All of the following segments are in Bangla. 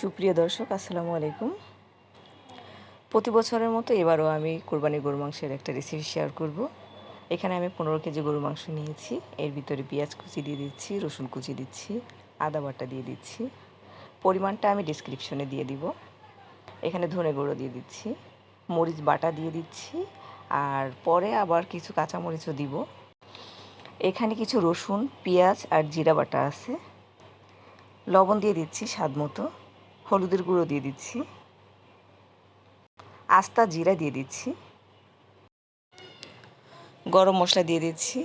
সুপ্রিয় দর্শক, আসসালামু আলাইকুম। প্রতি বছরের মতো এবারও আমি কোরবানি গরু মাংসের একটা রেসিপি শেয়ার করব। এখানে আমি পনেরো কেজি গরু মাংস নিয়েছি। এর ভিতরে পেঁয়াজ কুচি দিয়ে দিচ্ছি, রসুন কুচি দিচ্ছি, আদা বাটা দিয়ে দিচ্ছি। পরিমাণটা আমি ডিসক্রিপশনে দিয়ে দিব। এখানে ধনে গুঁড়ো দিয়ে দিচ্ছি, মরিচ বাটা দিয়ে দিচ্ছি, আর পরে আবার কিছু কাঁচামরিচও দিব। এখানে কিছু রসুন, পেঁয়াজ আর জিরা বাটা আছে। লবণ দিয়ে দিচ্ছি স্বাদ মতো। হলুদের গুঁড়ো দিয়ে দিচ্ছি। আস্তা জিরা দিয়ে দিচ্ছি। গরম মশলা দিয়ে দিচ্ছি।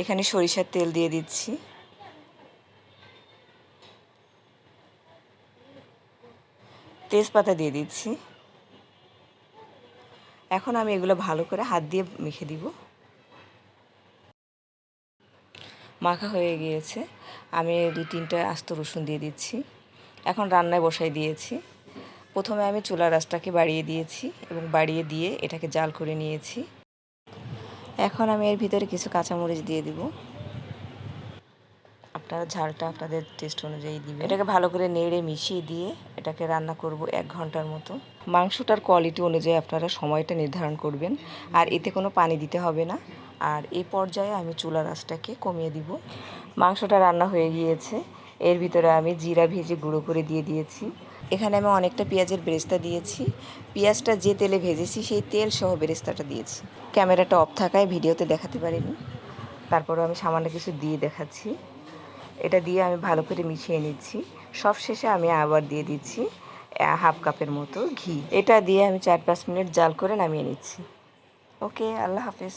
এখানে সরিষার তেল দিয়ে দিচ্ছি। তেজপাতা দিয়ে দিচ্ছি। এখন আমি এগুলো ভালো করে হাত দিয়ে মেখে দিব। মাখা হয়ে গিয়েছে। আমি দু তিনটা আস্ত রসুন দিয়ে দিচ্ছি। এখন রান্নায় বসাই দিয়েছি। প্রথমে আমি চুলা রাসটাকে বাড়িয়ে দিয়েছি এবং বাড়িয়ে দিয়ে এটাকে জাল করে নিয়েছি। এখন আমি এর ভিতরে কিছু কাঁচামরিচ দিয়ে দিব। আপনারা ঝালটা আপনাদের টেস্ট অনুযায়ী দিবেন। এটাকে ভালো করে নেড়ে মিশিয়ে দিয়ে এটাকে রান্না করব এক ঘণ্টার মতো। মাংসটার কোয়ালিটি অনুযায়ী আপনারা সময়টা নির্ধারণ করবেন। আর এতে কোনো পানি দিতে হবে না। আর এই পর্যায়ে আমি চুলা রাসটাকে কমিয়ে দিব। মাংসটা রান্না হয়ে গিয়েছে। এর ভিতরে আমি জিরা ভেজে গুঁড়ো করে দিয়ে দিয়েছি। এখানে আমি অনেকটা পেঁয়াজের বেরেস্তা দিয়েছি। পেঁয়াজটা যে তেলে ভেজেছি, সেই তেল সহ বেরেস্তাটা দিয়েছি। ক্যামেরাটা অফ থাকায় ভিডিওতে দেখাতে পারিনি। তারপরে আমি সামান্য কিছু দিয়ে দেখাচ্ছি। এটা দিয়ে আমি ভালো করে মিশিয়ে নিচ্ছি। সব শেষে আমি আবার দিয়ে দিচ্ছি হাফ কাপের মতো ঘি। এটা দিয়ে আমি চার পাঁচ মিনিট জাল করে নামিয়ে নিচ্ছি। ওকে, আল্লাহ হাফেজ।